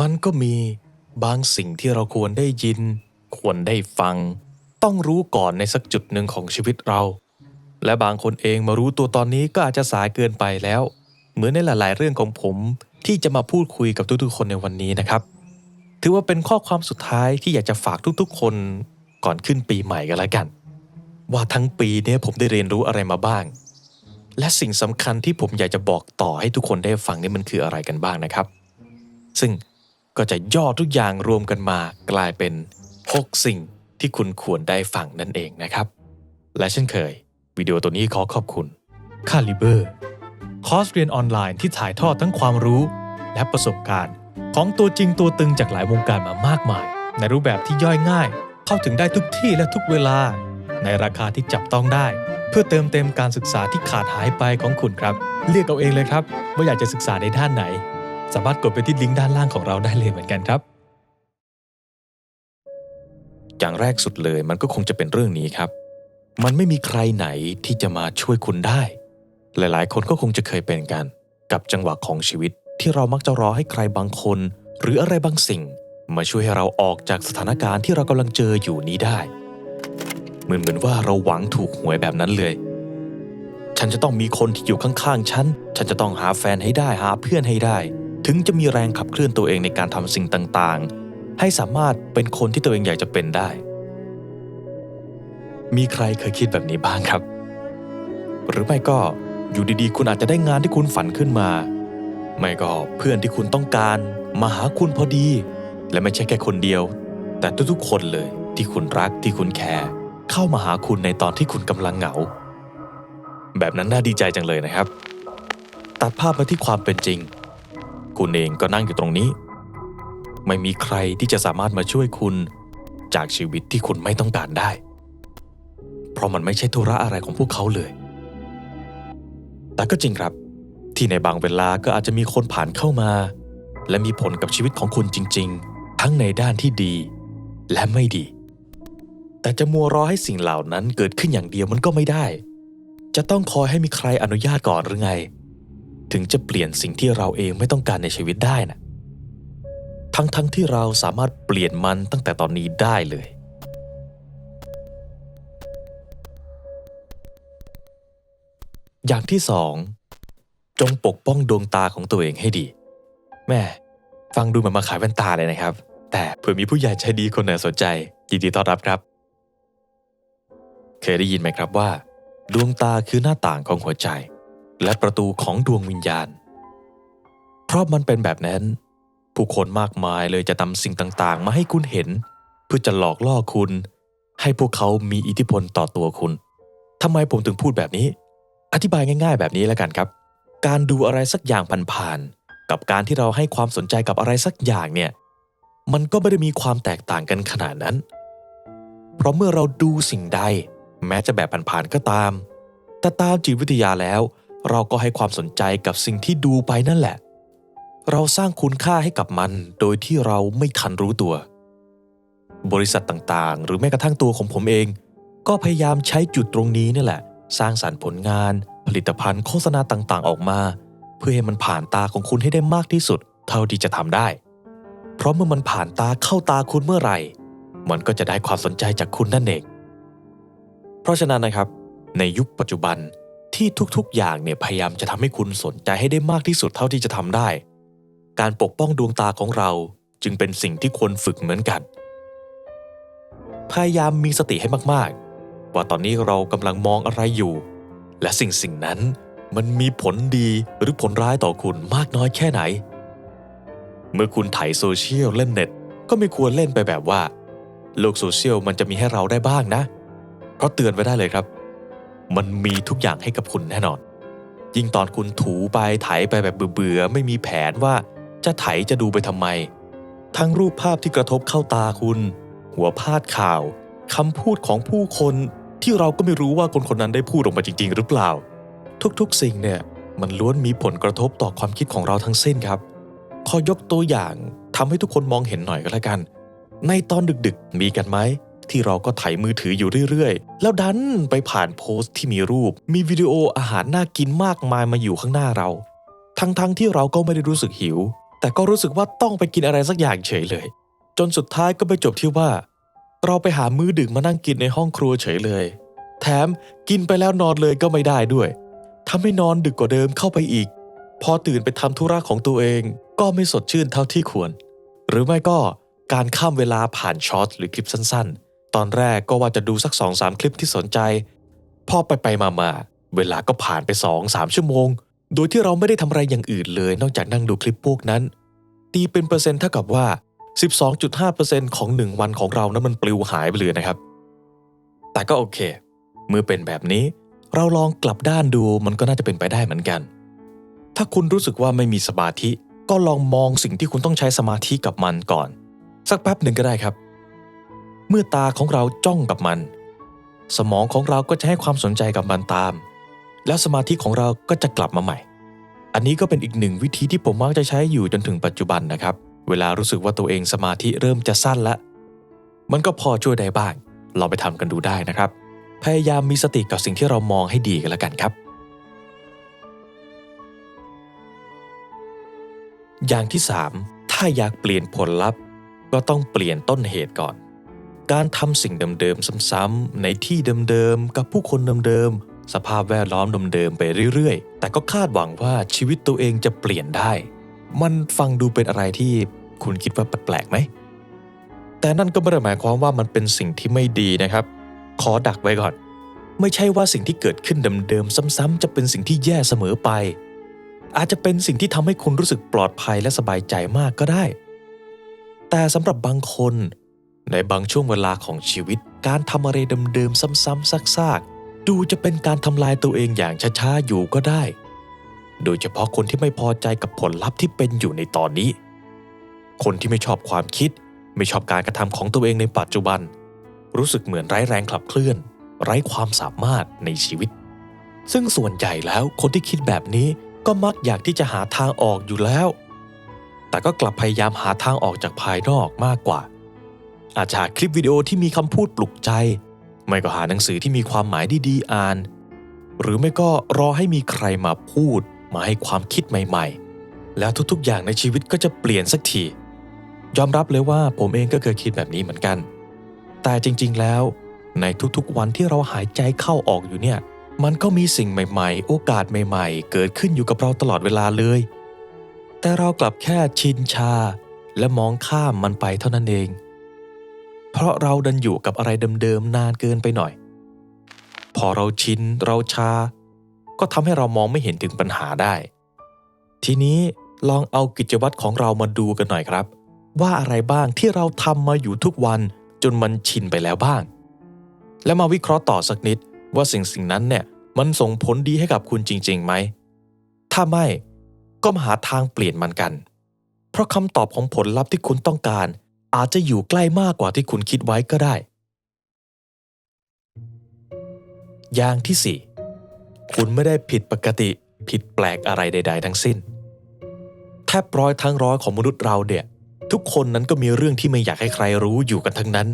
มันก็มีบางสิ่งที่เราควรได้ยิน ควรได้ฟัง ต้องรู้ก่อนในสักจุดหนึ่งของชีวิตเรา และบางคนเองมารู้ตัวตอนนี้ก็อาจจะสายเกินไปแล้ว เหมือนในหลาย ๆ เรื่องของผมที่จะมาพูดคุยกับทุกๆ คนในวันนี้นะครับ ถือว่าเป็นข้อความสุดท้ายที่อยากจะฝากทุกๆ คนก่อนขึ้นปีใหม่กันแล้วกัน ว่าทั้งปีนี้ผมได้เรียนรู้อะไรมาบ้าง และสิ่งสำคัญที่ผมอยากจะบอกต่อให้ทุกคนได้ฟังนี่มันคืออะไรกันบ้างนะครับ ซึ่ง ก็จะย่อทุกอย่างรวมกันมากลายเป็น 6 สิ่งที่คุณควรได้ฟังนั่นเองนะครับ และเช่นเคย วิดีโอตัวนี้ขอขอบคุณ c a l i b e r คอร์สเรียนออนไลน์ที่ถ่ายทอดทั้งความรู้ และประสบการณ์ ของตัวจริงตัวตึงจากหลายวงการมามากมาย ในรูปแบบที่ย่อยง่าย เข้าถึงได้ทุกที่และทุกเวลา ในราคาที่จับต้องได้ เพื่อเติมเต็มการศึกษาที่ขาดหายไปของคุณครับ เลือกเอาเองเลยครับว่าอยากจะศึกษาในด้านไหน สามารถกดไปที่ลิงก์ด้านล่างของเราได้เลยเหมือนกันครับ อย่างแรกสุดเลยมันก็คงจะเป็นเรื่องนี้ครับ มันไม่มีใครไหนที่จะมาช่วยคุณได้ หลายๆ คนก็คงจะเคยเป็นกัน กับจังหวะของชีวิตที่เรามักจะรอให้ใครบางคน หรืออะไรบางสิ่ง มาช่วยให้เราออกจากสถานการณ์ที่เรากำลังเจออยู่นี้ได้ เหมือนเหมือนว่าเราหวังถูกหวยแบบนั้นเลยฉันจะต้องมีคนที่อยู่ข้างๆ ฉัน ฉันจะต้องหาแฟนให้ได้ หาเพื่อนให้ได้ ถึงจะมีแรงขับเคลื่อนตัวเองในการทำสิ่งต่างๆ ให้สามารถเป็นคนที่ตัวเองอยากจะเป็นได้ มีใครเคยคิดแบบนี้บ้างครับ หรือไม่ก็อยู่ดีๆ คุณอาจจะได้งานที่คุณฝันขึ้นมา ไม่ก็เพื่อนที่คุณต้องการ มาหาคุณพอดี และไม่ใช่แค่คนเดียว แต่ทุกๆ คนเลยที่คุณรักที่คุณแคร์เข้ามาหาคุณในตอนที่คุณกำลังเหงา แบบนั้นน่าดีใจจังเลยนะครับ ตัดภาพมาที่ความเป็นจริง คุณเองก็นั่งอยู่ตรงนี้ ไม่มีใครที่จะสามารถมาช่วยคุณจากชีวิตที่คุณไม่ต้องการได้ เพราะมันไม่ใช่ธุระอะไรของพวกเขาเลย แต่ก็จริงครับ ที่ในบางเวลาก็อาจจะมีคนผ่านเข้ามา และมีผลกับชีวิตของคุณจริง ๆ ทั้งในด้านที่ดี และไม่ดี แต่จะมัวรอให้สิ่งเหล่านั้นเกิดขึ้นอย่างเดียวมันก็ไม่ได้ จะต้องคอยให้มีใครอนุญาตก่อนหรือไง ถึงจะเปลี่ยนสิ่งที่เราเองไม่ต้องการในชีวิตได้นะทั้งๆทที่เราสามารถเปลี่ยนมันตั้งแต่ตอนนี้ได้เลย อย่างที่สองจงปกป้องดวงตาของตัวเองให้ดี แม่ ฟังดูเหมือนมาขายแว่นตาเลยนะครับ แต่เผื่อมีผู้ใหญ่ใจดีคนไหนสนใจยินดีต้อนรับครับ เคยได้ยินไหมครับว่า ดวงตาคือหน้าต่างของหัวใจ และประตูของดวงวิญญาณ เพราะมันเป็นแบบนั้น ผู้คนมากมายเลยจะนำสิ่งต่างๆ มาให้คุณเห็น เพื่อจะหลอกล่อคุณ ให้พวกเขามีอิทธิพลต่อตัวคุณทำไมผมถึงพูดแบบนี้ อธิบายง่าย ๆ แบบนี้แล้วกันครับ การดูอะไรสักอย่างผ่านๆกับการที่เราให้ความสนใจกับอะไรสักอย่างเนี่ยมันก็ไม่ได้มีความแตกต่างกันขนาดนั้น เพราะเมื่อเราดูสิ่งใด แม้จะแบบผ่านๆก็ตาม แต่ตามจิตวิทยาแล้ว เราก็ให้ความสนใจกับสิ่งที่ดูไปนั่นแหละ เราสร้างคุณค่าให้กับมันโดยที่เราไม่ทันรู้ตัว บริษัทต่างๆ หรือแม้กระทั่งตัวของผมเอง ก็พยายามใช้จุดตรงนี้นี่แหละ สร้างสรรค์ผลงาน ผลิตภัณฑ์โฆษณาต่างๆ ออกมา เพื่อให้มันผ่านตาของคุณให้ได้มากที่สุด เท่าที่จะทำได้ เพราะเมื่อมันผ่านตาเข้าตาคุณเมื่อไหร่ มันก็จะได้ความสนใจจากคุณนั่นเอง เพราะฉะนั้นนะครับ ในยุคปัจจุบัน ที่ทุกๆ อย่างเนี่ยพยายามจะทำให้คุณสนใจให้ได้มากที่สุดเท่าที่จะทำได้ การปกป้องดวงตาของเราจึงเป็นสิ่งที่ควรฝึกเหมือนกัน พยายามมีสติให้มากๆ ว่าตอนนี้เรากำลังมองอะไรอยู่ และสิ่งสิ่งนั้นมันมีผลดีหรือผลร้ายต่อคุณมากน้อยแค่ไหน เมื่อคุณไถโซเชียลเล่นเน็ต ก็ไม่ควรเล่นไปแบบว่า โลกโซเชียลมันจะมีให้เราได้บ้างนะ เพราะเตือนไว้ได้เลยครับ มันมีทุกอย่างให้กับคุณแน่นอน ยิ่งตอนคุณถูไปไถไปแบบเบื่อๆไม่มีแผนว่าจะไถจะดูไปทำไม ทั้งรูปภาพที่กระทบเข้าตาคุณ หัวพาดข่าวคำพูดของผู้คนที่เราก็ไม่รู้ว่าคนคนนั้นได้พูดออกมาจริง ๆ หรือเปล่า ทุกๆ สิ่งเนี่ยมันล้วนมีผลกระทบต่อความคิดของเราทั้งสิ้นครับ ขอยกตัวอย่างทำให้ทุกคนมองเห็นหน่อยก็แล้วกัน ในตอนดึกๆ มีกันไหม ที่เราก็ไถมือถืออยู่เรื่อยๆ แล้วดันไปผ่านโพสต์ที่มีรูป มีวิดีโออาหารน่ากินมากมายมาอยู่ข้างหน้าเรา ทั้งๆที่เราก็ไม่ได้รู้สึกหิว แต่ก็รู้สึกว่าต้องไปกินอะไรสักอย่างเฉยเลย จนสุดท้ายก็ไปจบที่ว่า เราไปหามื้อดึกมานั่งกินในห้องครัวเฉยเลย แถมกินไปแล้วนอนเลยก็ไม่ได้ด้วยทำให้นอนดึกกว่าเดิมเข้าไปอีก พอตื่นไปทำธุระของตัวเอง ก็ไม่สดชื่นเท่าที่ควร หรือไม่ก็การข้ามเวลาผ่านช็อตหรือคลิปสั้นๆ ตอนแรกก็ว่าจะดูสัก2อสามคลิปที่สนใจ พอไปไปมามาเวลาก็ผ่านไป2อสามชั่วโมง โดยที่เราไม่ได้ทำอะไรอย่างอื่นเลย นอกจากนั่งดูคลิปพวกนั้น ตีเป็นเปอร์เซ็นต์เท่ากับว่า 12.5%ของ 1 วันของเรานั้นมันปลิวหายไปเลยนะครับ แต่ก็โอเค เมื่อเป็นแบบนี้ เราลองกลับด้านดูมันก็น่าจะเป็นไปได้เหมือนกัน ถ้าคุณรู้สึกว่าไม่มีสมาธิ ก็ลองมองสิ่งที่คุณต้องใช้สมาธิกับมันก่อน สักแป๊บหนึ่งก็ได้ครับ เมื่อตาของเราจ้องกับมัน สมองของเราก็จะให้ความสนใจกับมันตาม แล้วสมาธิของเราก็จะกลับมาใหม่ อันนี้ก็เป็นอีกหนึ่งวิธีที่ผมมักจะใช้อยู่จนถึงปัจจุบันนะครับ เวลารู้สึกว่าตัวเองสมาธิเริ่มจะสั้นละมันก็พอช่วยได้บ้างลองไปทำกันดูได้นะครับ พยายามมีสติกับสิ่งที่เรามองให้ดีกันแล้วกันครับ อย่างที่ 3 ถ้าอยากเปลี่ยนผลลัพธ์ ก็ต้องเปลี่ยนต้นเหตุก่อน การทำสิ่งเดิมๆซ้ำๆในที่เดิมๆกับผู้คนเดิมๆสภาพแวดล้อมเดิมๆไปเรื่อยๆ แต่ก็คาดหวังว่าชีวิตตัวเองจะเปลี่ยนได้ มันฟังดูเป็นอะไรที่คุณคิดว่าแปลกๆไหม แต่นั่นก็ไม่ได้หมายความว่ามันเป็นสิ่งที่ไม่ดีนะครับ ขอดักไว้ก่อน ไม่ใช่ว่าสิ่งที่เกิดขึ้นเดิมๆซ้ำๆจะเป็นสิ่งที่แย่เสมอไป อาจจะเป็นสิ่งที่ทำให้คุณรู้สึกปลอดภัยและสบายใจมากก็ได้ แต่สำหรับบางคน ในบางช่วงเวลาของชีวิต การทำอะไรเดิมๆซ้ำๆซากๆ ดูจะเป็นการทำลายตัวเองอย่างช้าๆอยู่ก็ได้ โดยเฉพาะคนที่ไม่พอใจกับผลลัพธ์ที่เป็นอยู่ในตอนนี้ คนที่ไม่ชอบความคิด ไม่ชอบการกระทำของตัวเองในปัจจุบัน รู้สึกเหมือนไร้แรงขับเคลื่อน ไร้ความสามารถในชีวิต ซึ่งส่วนใหญ่แล้วคนที่คิดแบบนี้ก็มักอยากที่จะหาทางออกอยู่แล้ว แต่ก็กลับพยายามหาทางออกจากภายนอกมากกว่า อาจจะหาคลิปวิดีโอที่มีคำพูดปลุกใจ ไม่ก็หาหนังสือที่มีความหมายดีๆอ่าน หรือไม่ก็รอให้มีใครมาพูดมาให้ความคิดใหม่ๆ แล้วทุกๆ อย่างในชีวิตก็จะเปลี่ยนสักที ยอมรับเลยว่าผมเองก็เคยคิดแบบนี้เหมือนกัน แต่จริงๆแล้วในทุกๆ วันที่เราหายใจเข้าออกอยู่เนี่ย มันก็มีสิ่งใหม่ๆ โอกาสใหม่ๆ เกิดขึ้นอยู่กับเราตลอดเวลาเลย แต่เรากลับแค่ชินชา และมองข้ามมันไปเท่านั้นเอง เพราะเราดันอยู่กับอะไรเดิมๆนานเกินไปหน่อย พอเราชินเราชา ก็ทำให้เรามองไม่เห็นถึงปัญหาได้ ทีนี้ลองเอากิจวัตรของเรามาดูกันหน่อยครับ ว่าอะไรบ้างที่เราทำมาอยู่ทุกวันจนมันชินไปแล้วบ้าง แล้วมาวิเคราะห์ต่อสักนิดว่าสิ่งสิ่งนั้นเนี่ยมันส่งผลดีให้กับคุณจริงๆไหม ถ้าไม่ก็มาหาทางเปลี่ยนมันกัน เพราะคำตอบของผลลัพธ์ที่คุณต้องการ อาจจะอยู่ใกล้มากกว่าที่คุณคิดไว้ก็ได้ อย่างที่ 4 คุณไม่ได้ผิดปกติผิดแปลกอะไรใด ๆ ทั้งสิ้น แทบร้อยทั้งร้อยของมนุษย์เราเนี่ย ทุกคนนั้นก็มีเรื่องที่ไม่อยากให้ใครรู้อยู่กันทั้งนั้น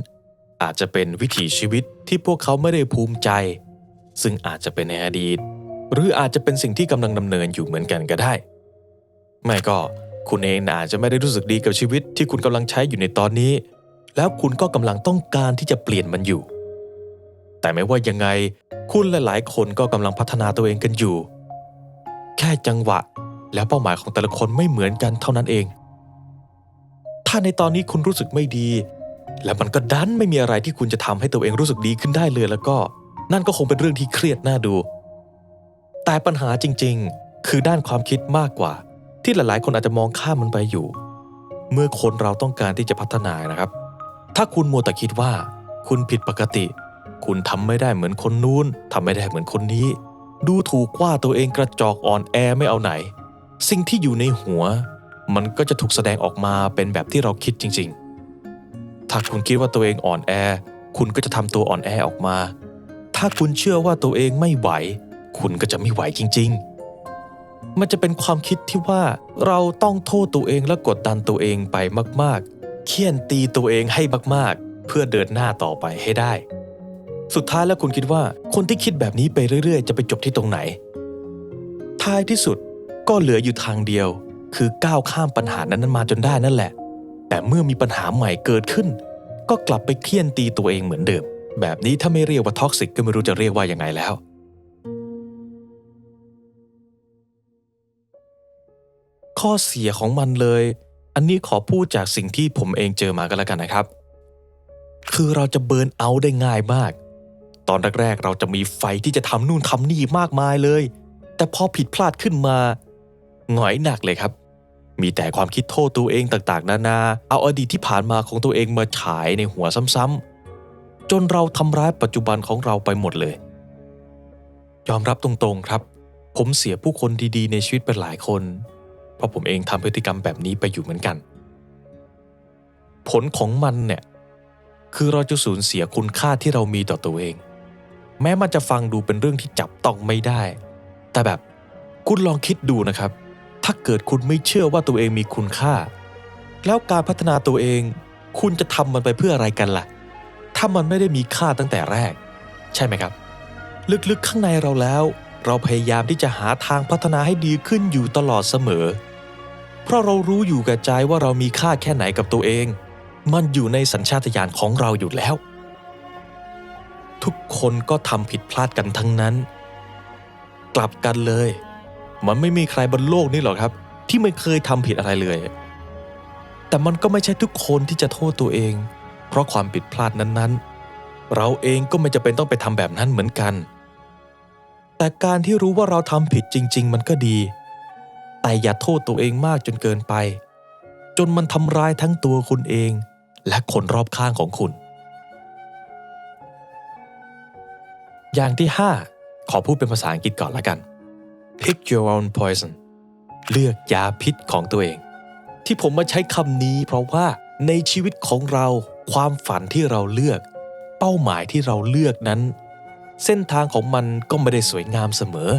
อาจจะเป็นวิถีชีวิตที่พวกเขาไม่ได้ภูมิใจ ซึ่งอาจจะเป็นในอดีต หรืออาจจะเป็นสิ่งที่กำลังดำเนินอยู่เหมือนกันก็ได้ ไม่ก็ คุณเองอาจจะไม่ได้รู้สึกดีกับชีวิตที่คุณกำลังใช้อยู่ในตอนนี้ แล้วคุณก็กำลังต้องการที่จะเปลี่ยนมันอยู่ แต่ไม่ว่ายังไง คุณและหลายคนก็กำลังพัฒนาตัวเองกันอยู่ แค่จังหวะและเป้าหมายของแต่ละคนไม่เหมือนกันเท่านั้นเอง ถ้าในตอนนี้คุณรู้สึกไม่ดี และมันก็ดันไม่มีอะไรที่คุณจะทำให้ตัวเองรู้สึกดีขึ้นได้เลยแล้วก็ นั่นก็คงเป็นเรื่องที่เครียดน่าดู แต่ปัญหาจริง ๆ คือด้านความคิดมากกว่า ที่หลายๆ คนอาจจะมองข้ามมันไปอยู่ เมื่อคนเราต้องการที่จะพัฒนานะครับ ถ้าคุณมัวแต่คิดว่า คุณผิดปกติ คุณทำไม่ได้เหมือนคนนู้นทำไม่ได้เหมือนคนนี้ ดูถูกว่าตัวเองกระจอกอ่อนแอไม่เอาไหน สิ่งที่อยู่ในหัว มันก็จะถูกแสดงออกมาเป็นแบบที่เราคิดจริง ๆ ถ้าคุณคิดว่าตัวเองอ่อนแอ คุณก็จะทำตัวอ่อนแอออกมา ถ้าคุณเชื่อว่าตัวเองไม่ไหว คุณก็จะไม่ไหวจริง ๆ มันจะเป็นความคิดที่ว่าเราต้องโทษตัวเองและกดดันตัวเองไปมากๆ เคี่ยนตีตัวเองให้มากๆ เพื่อเดินหน้าต่อไปให้ได้ สุดท้ายแล้วคุณคิดว่าคนที่คิดแบบนี้ไปเรื่อยๆ จะไปจบที่ตรงไหน ท้ายที่สุดก็เหลืออยู่ทางเดียว คือก้าวข้ามปัญหานั้นมาจนได้นั่นแหละ แต่เมื่อมีปัญหาใหม่เกิดขึ้น ก็กลับไปเคี่ยนตีตัวเองเหมือนเดิม แบบนี้ถ้าไม่เรียกว่าท็อกซิกก็ไม่รู้จะเรียกว่ายังไงแล้ว ข้อเสียของมันเลย อันนี้ขอพูดจากสิ่งที่ผมเองเจอมาก็แล้วกันนะครับ คือเราจะเบิร์นเอาได้ง่ายมาก ตอนแรกๆเราจะมีไฟที่จะทำนู่นทำนี่มากมายเลย แต่พอผิดพลาดขึ้นมาหงอยหนักเลยครับ มีแต่ความคิดโทษตัวเองต่างๆ นานา เอาอดีตที่ผ่านมาของตัวเองมาฉายในหัวซ้ำๆจนเราทำร้ายปัจจุบันของเราไปหมดเลย ยอมรับตรงๆครับ ผมเสียผู้คนดีๆ ในชีวิตไปหลายคน เพราะผมเองทำพฤติกรรมแบบนี้ไปอยู่เหมือนกัน ผลของมันเนี่ยคือเราจะสูญเสียคุณค่าที่เรามีต่อตัวเอง แม้มันจะฟังดูเป็นเรื่องที่จับต้องไม่ได้ แต่แบบคุณลองคิดดูนะครับ ถ้าเกิดคุณไม่เชื่อว่าตัวเองมีคุณค่า แล้วการพัฒนาตัวเอง คุณจะทำมันไปเพื่ออะไรกันล่ะ ถ้ามันไม่ได้มีค่าตั้งแต่แรก ใช่ไหมครับ ลึกๆข้างในเราแล้ว เราพยายามที่จะหาทางพัฒนาให้ดีขึ้นอยู่ตลอดเสมอ เพราะเรารู้อยู่กับใจว่าเรามีค่าแค่ไหนกับตัวเอง มันอยู่ในสัญชาตญาณของเราอยู่แล้ว ทุกคนก็ทำผิดพลาดกันทั้งนั้น กลับกันเลย มันไม่มีใครบนโลกนี้หรอกครับ ที่ไม่เคยทำผิดอะไรเลย แต่มันก็ไม่ใช่ทุกคนที่จะโทษตัวเอง เพราะความผิดพลาดนั้นๆ เราเองก็ไม่จะเป็นต้องไปทำแบบนั้นเหมือนกัน แต่การที่รู้ว่าเราทำผิดจริง ๆ มันก็ดี แต่อย่าโทษตัวเองมากจนเกินไป จนมันทำร้ายทั้งตัวคุณเอง และคนรอบข้างของคุณ อย่างที่ 5 ขอพูดเป็นภาษาอังกฤษก่อนละกัน pick your own poison เลือกยาพิษของตัวเอง ที่ผมมาใช้คำนี้เพราะว่าในชีวิตของเราความฝันที่เราเลือก เป้าหมายที่เราเลือกนั้น เส้นทางของมันก็ไม่ได้สวยงามเสมอ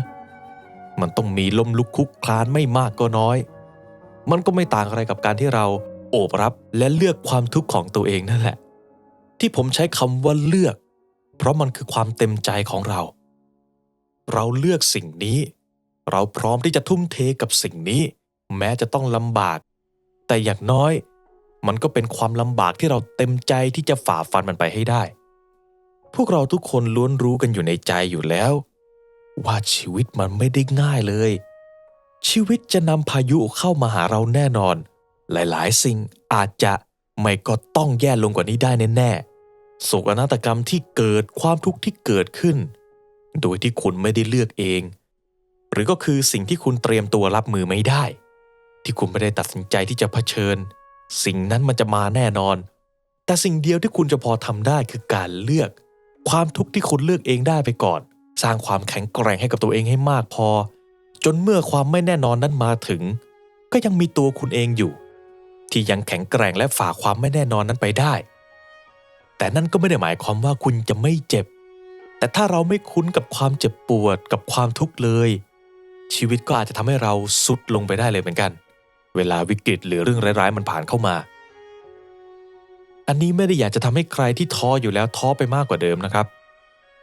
มันต้องมีลมลุกคุกคลานไม่มากก็น้อย มันก็ไม่ต่างอะไรกับการที่เราโอบรับและเลือกความทุกข์ของตัวเองนั่นแหละ ที่ผมใช้คำว่าเลือก เพราะมันคือความเต็มใจของเรา เราเลือกสิ่งนี้ เราพร้อมที่จะทุ่มเทกับสิ่งนี้ แม้จะต้องลำบาก แต่อย่างน้อย มันก็เป็นความลำบากที่เราเต็มใจที่จะฝ่าฟันมันไปให้ได้ พวกเราทุกคนล้วนรู้กันอยู่ในใจอยู่แล้ว ว่าชีวิตมันไม่ได้ง่ายเลย ชีวิตจะนำพายุเข้ามาหาเราแน่นอน หลายๆ สิ่งอาจจะไม่ก็ต้องแย่ลงกว่านี้ได้แน่ๆโศกนาฏกรรมที่เกิดความทุกข์ที่เกิดขึ้น โดยที่คุณไม่ได้เลือกเอง หรือก็คือสิ่งที่คุณเตรียมตัวรับมือไม่ได้ ที่คุณไม่ได้ตัดสินใจที่จะเผชิญ สิ่งนั้นมันจะมาแน่นอน แต่สิ่งเดียวที่คุณจะพอทำได้คือการเลือก ความทุกข์ที่คุณเลือกเองได้ไปก่อน สร้างความแข็งแกร่งให้กับตัวเองให้มากพอ จนเมื่อความไม่แน่นอนนั้นมาถึง ก็ยังมีตัวคุณเองอยู่ ที่ยังแข็งแกร่งและฝ่าความไม่แน่นอนนั้นไปได้ แต่นั่นก็ไม่ได้หมายความว่าคุณจะไม่เจ็บ แต่ถ้าเราไม่คุ้นกับความเจ็บปวดกับความทุกข์เลย ชีวิตก็อาจจะทำให้เราสุดลงไปได้เลยเหมือนกัน เวลาวิกฤตหรือเรื่องร้ายๆมันผ่านเข้ามาอันนี้ไม่ได้อยากจะทำให้ใครที่ท้ออยู่แล้วท้อไปมากกว่าเดิมนะครับ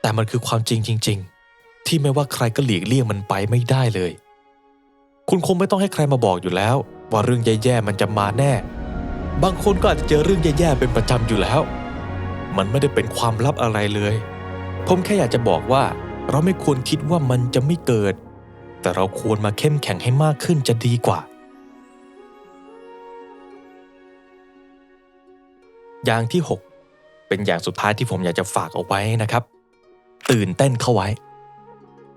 แต่มันคือความจริงจริง ๆ ที่ไม่ว่าใครก็หลีกเลี่ยงมันไปไม่ได้เลย คุณคงไม่ต้องให้ใครมาบอกอยู่แล้ว ว่าเรื่องแย่ๆมันจะมาแน่ บางคนก็อาจจะเจอเรื่องแย่ๆเป็นประจำอยู่แล้ว มันไม่ได้เป็นความลับอะไรเลย ผมแค่อยากจะบอกว่า เราไม่ควรคิดว่ามันจะไม่เกิด แต่เราควรมาเข้มแข็งให้มากขึ้นจะดีกว่าอย่างที่ 6 เป็นอย่างสุดท้ายที่ผมอยากจะฝากเอาไว้นะครับ ตื่นเต้นเข้าไว้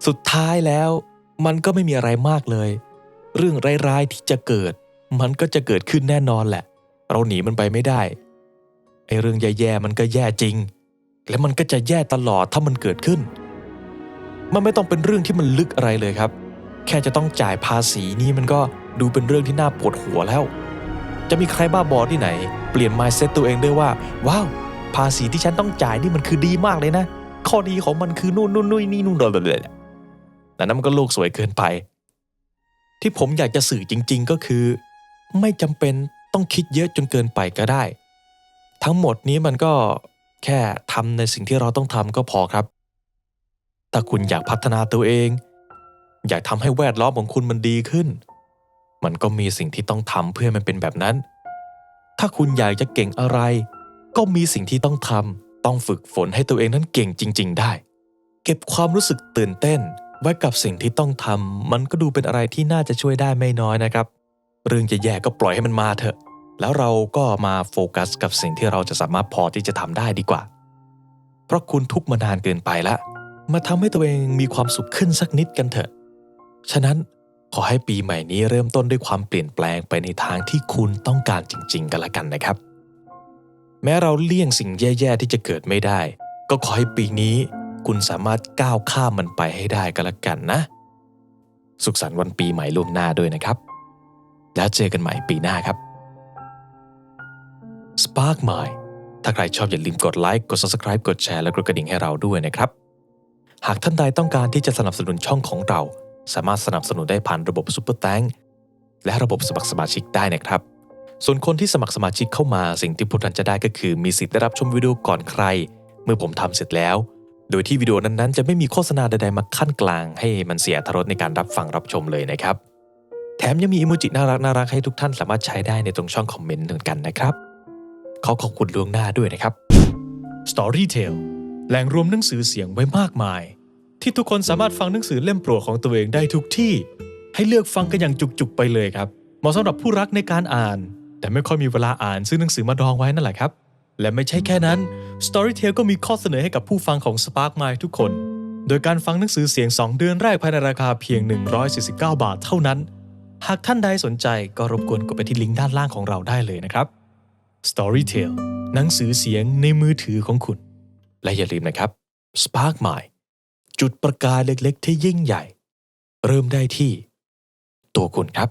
สุดท้ายแล้วมันก็ไม่มีอะไรมากเลย เรื่องร้ายๆที่จะเกิด มันก็จะเกิดขึ้นแน่นอนแหละ เราหนีมันไปไม่ได้ไอ้เรื่องแย่ๆมันก็แย่จริง และมันก็จะแย่ตลอดถ้ามันเกิดขึ้น มันไม่ต้องเป็นเรื่องที่มันลึกอะไรเลยครับ แค่จะต้องจ่ายภาษีนี้มันก็ดูเป็นเรื่องที่น่าปวดหัวแล้ว จะมีใครบ้าบอที่ไหน เปลี่ยน mindset ตัวเองด้วยว่า ว้าว ภาษีที่ฉันต้องจ่ายนี่มันคือดีมากเลยนะ ข้อดีของมันคือนู่นนู่นนู่นนี่นู่นเลยแต่นั้นมันก็โลกสวยเกินไป ที่ผมอยากจะสื่อจริง ๆก็คือ ไม่จำเป็นต้องคิดเยอะจนเกินไปก็ได้ ทั้งหมดนี้มันก็แค่ทำในสิ่งที่เราต้องทำก็พอครับ ถ้าคุณอยากพัฒนาตัวเอง อยากทำให้แวดล้อมของคุณมันดีขึ้น มันก็มีสิ่งที่ต้องทำเพื่อมันเป็นแบบนั้น ถ้าคุณอยากจะเก่งอะไร ก็มีสิ่งที่ต้องทำ ต้องฝึกฝนให้ตัวเองนั้นเก่งจริง ๆ ได้ เก็บความรู้สึกตื่นเต้น ไว้กับสิ่งที่ต้องทำมันก็ดูเป็นอะไรที่น่าจะช่วยได้ไม่น้อยนะครับ เรื่องจะแย่ๆก็ปล่อยให้มันมาเถอะ แล้วเราก็มาโฟกัสกับสิ่งที่เราจะสามารถพอที่จะทำได้ดีกว่า เพราะคุณทุกมานานเกินไปละ มาทำให้ตัวเองมีความสุขขึ้นสักนิดกันเถอะ ฉะนั้นขอให้ปีใหม่นี้เริ่มต้นด้วยความเปลี่ยนแปลงไปในทางที่คุณต้องการจริง ๆ กันละกันนะครับ แม้เราเลี่ยงสิ่งแย่ๆที่จะเกิดไม่ได้ ก็ขอให้ปีนี้ คุณสามารถก้าวข้ามมันไปให้ได้กันละกันนะ สุขสันต์วันปีใหม่ล่วงหน้าด้วยนะครับ แล้วเจอกันใหม่ปีหน้าครับ Spark Mind ถ้าใครชอบอย่าลืมกดไลค์กด Subscribe กดแชร์และกดกระดิ่งให้เราด้วยนะครับ หากท่านใดต้องการที่จะสนับสนุนช่องของเรา สามารถสนับสนุนได้ผ่านระบบ Super t a n k และระบบสมัครสมาชิกได้นะครับ ส่วนคนที่สมัครสมาชิกเข้ามาสิ่งที่พวกท่านจะได้ก็คือ มีสิทธิ์ได้รับชมวิดีโอก่อนใคร เมื่อผมทำเสร็จแล้ว โดยที่วิดีโอนั้นๆ จะไม่มีโฆษณาใดๆมาขั้นกลาง ให้มันเสียอรสในการรับฟังรับชมเลยนะครับ แถมยังมีอิโมจิน่ารักน่ารักๆให้ทุกท่านสามารถใช้ได้ในตรงช่องคอมเมนต์เหมือนกันนะครับขอขอบคุณล่วงหน้าด้วยนะครับ Storytel แหล่งรวมหนังสือเสียงไว้มากมาย ที่ทุกคนสามารถฟังหนังสือเล่มโปรดของตัวเองได้ทุกที่ ให้เลือกฟังกันอย่างจุกๆไปเลยครับเหมาะสำหรับผู้รักในการอ่าน แต่ไม่ค่อยมีเวลาอ่านซื้อหนังสือมาดองไว้นั่นแหละครับ และไม่ใช่แค่นั้น Storytel ก็มีข้อเสนอให้กับผู้ฟังของ Spark m i ทุกคน โดยการฟังหนังสือเสียง 2 เดือนแรกภายในราคาเพียง 149 บาทเท่านั้น หากท่านใดสนใจก็รบกวนกดไปที่ลิงก์ด้านล่างของเราได้เลยนะครับ Storytel หนังสือเสียงในมือถือของคุณ และอย่าลืมนะครับ Spark m i จุดประกายเล็กๆ ที่ยิ่งใหญ่ เริ่มได้ที่ ตัวคุณครับ